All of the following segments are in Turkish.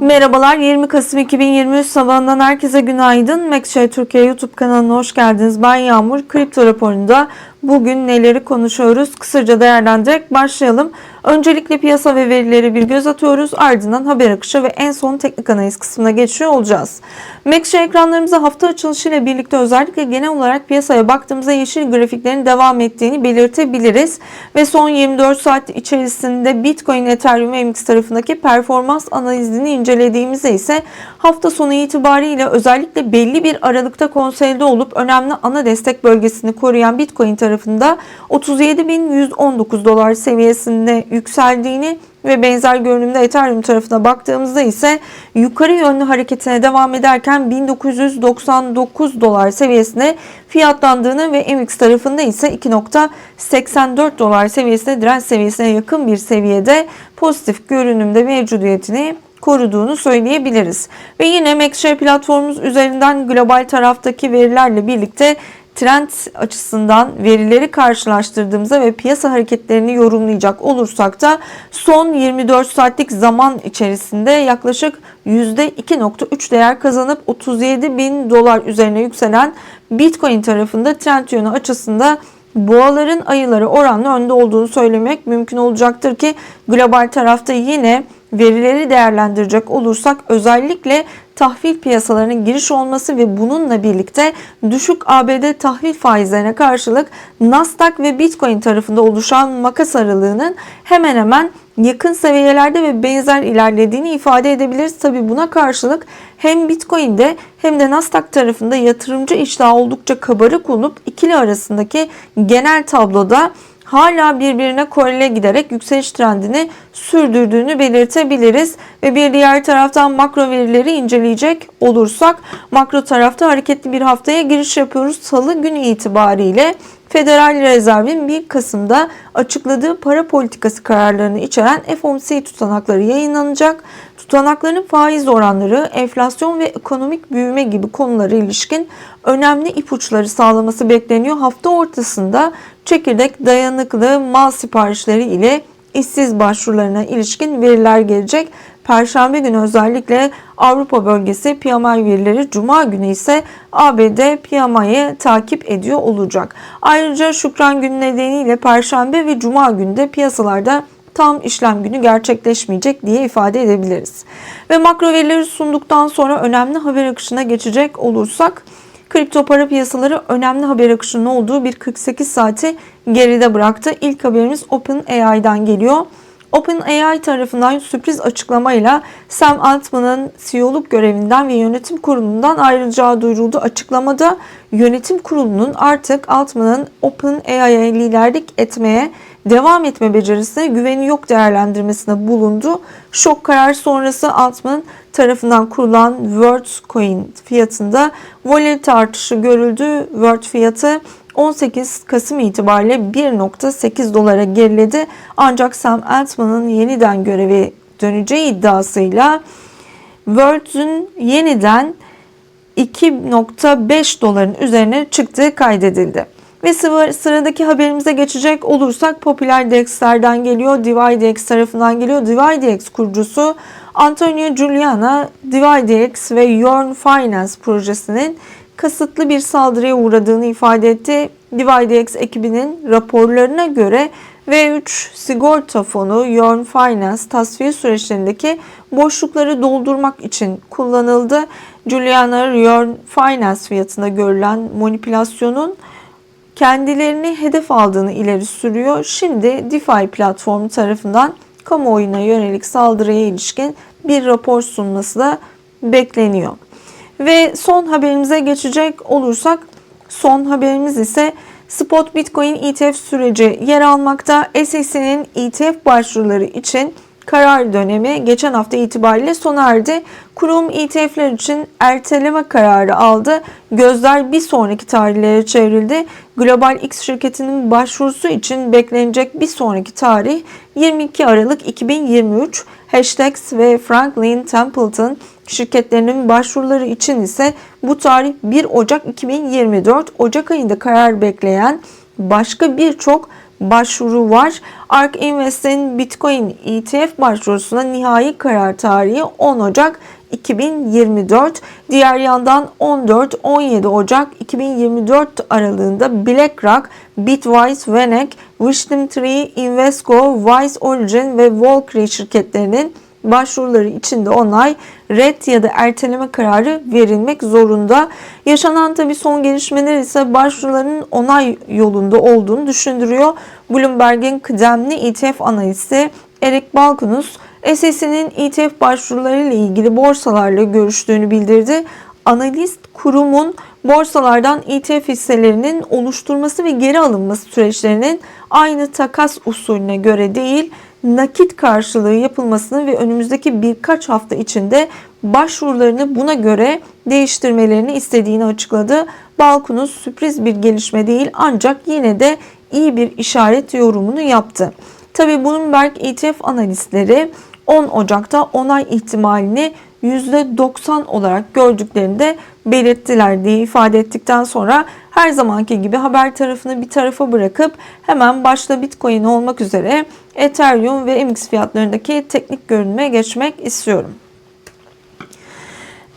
Merhabalar 20 Kasım 2023 sabahından herkese günaydın. Maxshare Türkiye YouTube kanalına hoş geldiniz. Ben Yağmur. Kripto raporunda bugün neleri konuşuyoruz? Kısaca değerlendirerek başlayalım. Öncelikle piyasa ve verileri bir göz atıyoruz. Ardından haber akışı ve en son teknik analiz kısmına geçiyor olacağız. Maxshare ekranlarımıza hafta açılışı birlikte özellikle genel olarak piyasaya baktığımızda yeşil grafiklerin devam ettiğini belirtebiliriz. Ve son 24 saat içerisinde Bitcoin, Ethereum ve MX tarafındaki performans analizini incelediğimizde ise hafta sonu itibariyle özellikle belli bir aralıkta konsolide olup önemli ana destek bölgesini koruyan Bitcoin tarafında 37.119 dolar seviyesinde yükseldiğini ve benzer görünümde Ethereum tarafına baktığımızda ise yukarı yönlü hareketine devam ederken 1999 dolar seviyesine fiyatlandığını ve MX tarafında ise 2.84 dolar seviyesine direnç seviyesine yakın bir seviyede pozitif görünümde mevcudiyetini koruduğunu söyleyebiliriz. Ve yine Maxshare platformumuz üzerinden global taraftaki verilerle birlikte trend açısından verileri karşılaştırdığımızda ve piyasa hareketlerini yorumlayacak olursak da son 24 saatlik zaman içerisinde yaklaşık %2.3 değer kazanıp 37 bin dolar üzerine yükselen Bitcoin tarafında trend yönü açısında boğaların ayıları oranla önde olduğunu söylemek mümkün olacaktır ki global tarafta yine verileri değerlendirecek olursak özellikle tahvil piyasalarının giriş olması ve bununla birlikte düşük ABD tahvil faizlerine karşılık Nasdaq ve Bitcoin tarafında oluşan makas aralığının hemen hemen yakın seviyelerde ve benzer ilerlediğini ifade edebiliriz. Tabi buna karşılık hem Bitcoin'de hem de Nasdaq tarafında yatırımcı iştahı oldukça kabarık olup ikili arasındaki genel tabloda hala birbirine korele giderek yükseliş trendini sürdürdüğünü belirtebiliriz. Ve bir diğer taraftan makro verileri inceleyecek olursak makro tarafta hareketli bir haftaya giriş yapıyoruz. Salı günü itibariyle Federal Rezerv'in 1 Kasım'da açıkladığı para politikası kararlarını içeren FOMC tutanakları yayınlanacak. Tutanakların faiz oranları, enflasyon ve ekonomik büyüme gibi konulara ilişkin önemli ipuçları sağlaması bekleniyor. Hafta ortasında çekirdek dayanıklı mal siparişleri ile işsiz başvurularına ilişkin veriler gelecek. Perşembe günü özellikle Avrupa bölgesi PMI verileri, Cuma günü ise ABD PMI'yi takip ediyor olacak. Ayrıca Şükran günü nedeniyle Perşembe ve Cuma günde piyasalarda tam işlem günü gerçekleşmeyecek diye ifade edebiliriz. Ve makro verileri sunduktan sonra önemli haber akışına geçecek olursak kripto para piyasaları önemli haber akışının olduğu bir 48 saati geride bıraktı. İlk haberimiz OpenAI'dan geliyor. OpenAI tarafından sürpriz açıklamayla Sam Altman'ın CEO'luk görevinden ve yönetim kurulundan ayrılacağı duyuruldu. Açıklamada yönetim kurulunun artık Altman'ın OpenAI'ye liderlik etmeye devam etme becerisine güveni yok değerlendirmesine bulundu. Şok karar sonrası Altman tarafından kurulan World Coin fiyatında volatilite artışı görüldü. World fiyatı 18 Kasım itibariyle 1.8 dolara geriledi. Ancak Sam Altman'ın yeniden görevi döneceği iddiasıyla World'ün yeniden 2.5 doların üzerine çıktığı kaydedildi. Ve sıradaki haberimize geçecek olursak popüler DEX'lerden geliyor. DivideX tarafından geliyor. DivideX kurucusu Antonio Giuliana, DivideX ve Yorn Finance projesinin kasıtlı bir saldırıya uğradığını ifade etti. DivideX ekibinin raporlarına göre V3 sigorta fonu Yorn Finance tasfiye süreçlerindeki boşlukları doldurmak için kullanıldı. Juliana Yorn Finance fiyatında görülen manipülasyonun kendilerini hedef aldığını ileri sürüyor. Şimdi DeFi platformu tarafından kamuoyuna yönelik saldırıya ilişkin bir rapor sunması da bekleniyor. Ve son haberimize geçecek olursak son haberimiz ise Spot Bitcoin ETF süreci yer almakta. SEC'nin ETF başvuruları için karar dönemi geçen hafta itibariyle sona erdi. Kurum ETF'ler için erteleme kararı aldı. Gözler bir sonraki tarihlere çevrildi. Global X şirketinin başvurusu için beklenecek bir sonraki tarih 22 Aralık 2023. Hashtags ve Franklin Templeton şirketlerinin başvuruları için ise bu tarih 1 Ocak 2024. Ocak ayında karar bekleyen başka birçok başvuru var. ARK Invest'in Bitcoin ETF başvurusuna nihai karar tarihi 10 Ocak 2024. Diğer yandan 14-17 Ocak 2024 aralığında BlackRock, Bitwise, Venek, Wisdom Tree, Invesco, Wise Origin ve Valkyrie şirketlerinin başvuruları içinde onay, red ya da erteleme kararı verilmek zorunda. Yaşanan tabi son gelişmeler ise başvuruların onay yolunda olduğunu düşündürüyor. Bloomberg'in kıdemli ETF analisti Eric Balkunus, SEC'nin ETF başvuruları ile ilgili borsalarla görüştüğünü bildirdi. Analist kurumun borsalardan ETF hisselerinin oluşturması ve geri alınması süreçlerinin aynı takas usulüne göre değil, nakit karşılığı yapılmasını ve önümüzdeki birkaç hafta içinde başvurularını buna göre değiştirmelerini istediğini açıkladı. Balkunuz sürpriz bir gelişme değil ancak yine de iyi bir işaret yorumunu yaptı. Tabi Bloomberg ETF analistleri 10 Ocak'ta onay ihtimalini %90 olarak gördüklerini de belirttiler diye ifade ettikten sonra her zamanki gibi haber tarafını bir tarafa bırakıp hemen başta Bitcoin olmak üzere Ethereum ve MX fiyatlarındaki teknik görünüme geçmek istiyorum.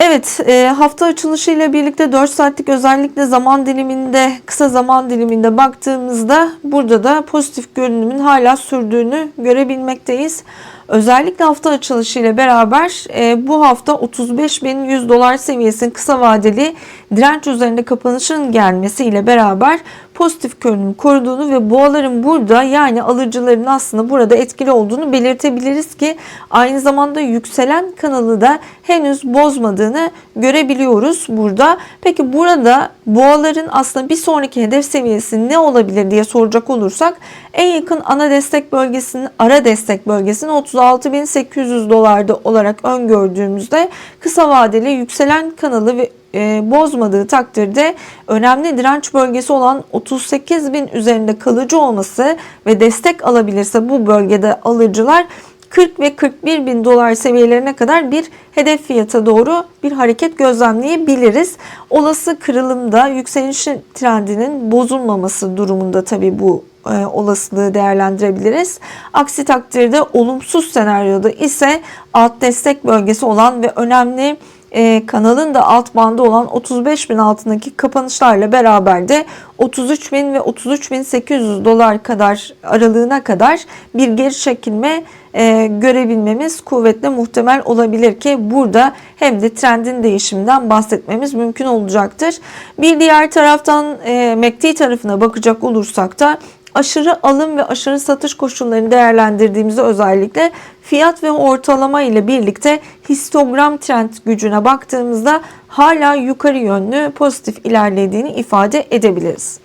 Evet e, hafta açılışı ile birlikte 4 saatlik özellikle zaman diliminde kısa zaman diliminde baktığımızda burada da pozitif görünümün hala sürdüğünü görebilmekteyiz. Özellikle hafta açılışı ile beraber e, bu hafta 35.100 dolar seviyesinin kısa vadeli direnç üzerinde kapanışın gelmesiyle beraber pozitif görünüm koruduğunu ve boğaların burada yani alıcıların aslında burada etkili olduğunu belirtebiliriz ki aynı zamanda yükselen kanalı da henüz bozmadığını görebiliyoruz burada. Peki burada boğaların aslında bir sonraki hedef seviyesi ne olabilir diye soracak olursak en yakın ana destek bölgesinin ara destek bölgesinin 36.800 dolarda olarak öngördüğümüzde kısa vadeli yükselen kanalı ve e, bozmadığı takdirde önemli direnç bölgesi olan 38 bin üzerinde kalıcı olması ve destek alabilirse bu bölgede alıcılar 40 ve 41 bin dolar seviyelerine kadar bir hedef fiyata doğru bir hareket gözlemleyebiliriz. Olası kırılımda yükseliş trendinin bozulmaması durumunda tabi bu e, olasılığı değerlendirebiliriz. Aksi takdirde olumsuz senaryoda ise alt destek bölgesi olan ve önemli e, kanalın da alt bandı olan 35 bin altındaki kapanışlarla beraber de 33 bin ve 33 bin 800 dolar kadar aralığına kadar bir geri çekilme e, görebilmemiz kuvvetle muhtemel olabilir ki burada hem de trendin değişiminden bahsetmemiz mümkün olacaktır. Bir diğer taraftan e, MACD tarafına bakacak olursak da aşırı alım ve aşırı satış koşullarını değerlendirdiğimizde özellikle fiyat ve ortalama ile birlikte histogram trend gücüne baktığımızda hala yukarı yönlü pozitif ilerlediğini ifade edebiliriz.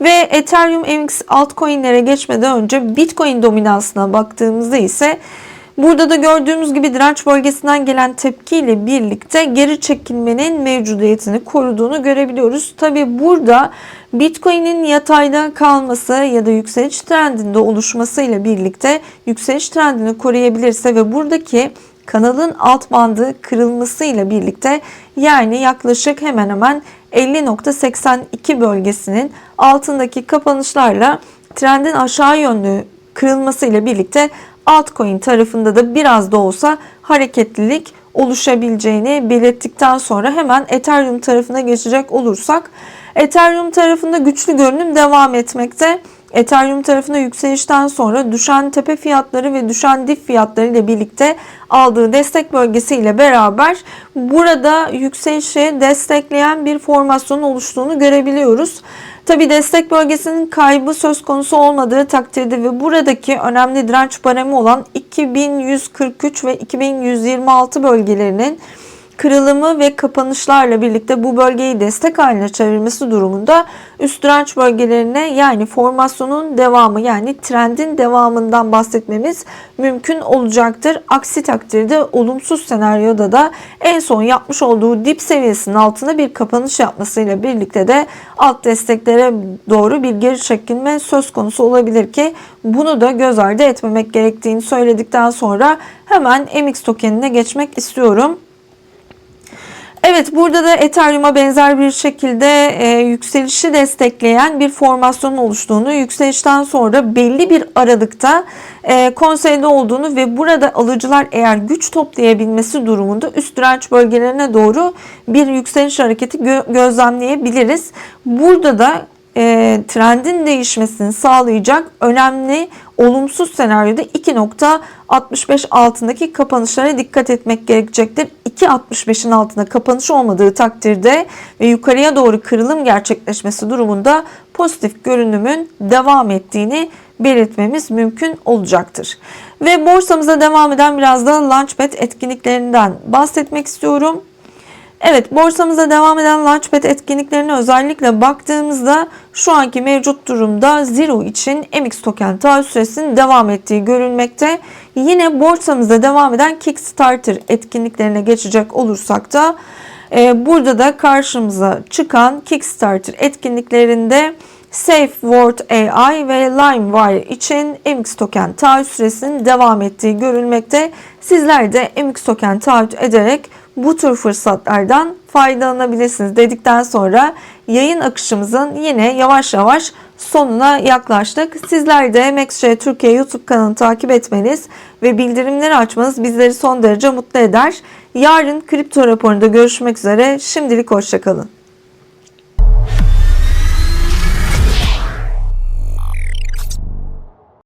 Ve Ethereum MX altcoin'lere geçmeden önce Bitcoin dominansına baktığımızda ise Burada da gördüğümüz gibi direnç bölgesinden gelen tepkiyle birlikte geri çekilmenin mevcudiyetini koruduğunu görebiliyoruz. Tabi burada Bitcoin'in yatayda kalması ya da yükseliş trendinde oluşmasıyla birlikte yükseliş trendini koruyabilirse ve buradaki kanalın alt bandı kırılmasıyla birlikte yani yaklaşık hemen hemen 50.82 bölgesinin altındaki kapanışlarla trendin aşağı yönlü kırılmasıyla birlikte altcoin tarafında da biraz da olsa hareketlilik oluşabileceğini belirttikten sonra hemen Ethereum tarafına geçecek olursak Ethereum tarafında güçlü görünüm devam etmekte. Ethereum tarafında yükselişten sonra düşen tepe fiyatları ve düşen dip fiyatları ile birlikte aldığı destek bölgesi ile beraber burada yükselişi destekleyen bir formasyon oluştuğunu görebiliyoruz. Tabi destek bölgesinin kaybı söz konusu olmadığı takdirde ve buradaki önemli direnç baremi olan 2143 ve 2126 bölgelerinin kırılımı ve kapanışlarla birlikte bu bölgeyi destek haline çevirmesi durumunda üst direnç bölgelerine yani formasyonun devamı yani trendin devamından bahsetmemiz mümkün olacaktır. Aksi takdirde olumsuz senaryoda da en son yapmış olduğu dip seviyesinin altında bir kapanış yapmasıyla birlikte de alt desteklere doğru bir geri çekilme söz konusu olabilir ki bunu da göz ardı etmemek gerektiğini söyledikten sonra hemen MX tokenine geçmek istiyorum. Evet burada da Ethereum'a benzer bir şekilde e, yükselişi destekleyen bir formasyon oluştuğunu, yükselişten sonra belli bir aralıkta e, konseyde olduğunu ve burada alıcılar eğer güç toplayabilmesi durumunda üst direnç bölgelerine doğru bir yükseliş hareketi gö- gözlemleyebiliriz. Burada da e, trendin değişmesini sağlayacak önemli olumsuz senaryoda 2.65 altındaki kapanışlara dikkat etmek gerekecektir. 2.65'in altında kapanış olmadığı takdirde ve yukarıya doğru kırılım gerçekleşmesi durumunda pozitif görünümün devam ettiğini belirtmemiz mümkün olacaktır. Ve borsamıza devam eden biraz da Launchpad etkinliklerinden bahsetmek istiyorum. Evet borsamıza devam eden Launchpad etkinliklerine özellikle baktığımızda şu anki mevcut durumda Zero için MX token taahhüt süresinin devam ettiği görülmekte. Yine borsamızda devam eden Kickstarter etkinliklerine geçecek olursak da e, burada da karşımıza çıkan Kickstarter etkinliklerinde Safe Word AI ve LimeWire için MX token taahhüt süresinin devam ettiği görülmekte. Sizler de MX token taahhüt ederek bu tür fırsatlardan faydalanabilirsiniz dedikten sonra yayın akışımızın yine yavaş yavaş sonuna yaklaştık. Sizler de MaxJ Türkiye YouTube kanalını takip etmeniz ve bildirimleri açmanız bizleri son derece mutlu eder. Yarın kripto raporunda görüşmek üzere. Şimdilik hoşçakalın.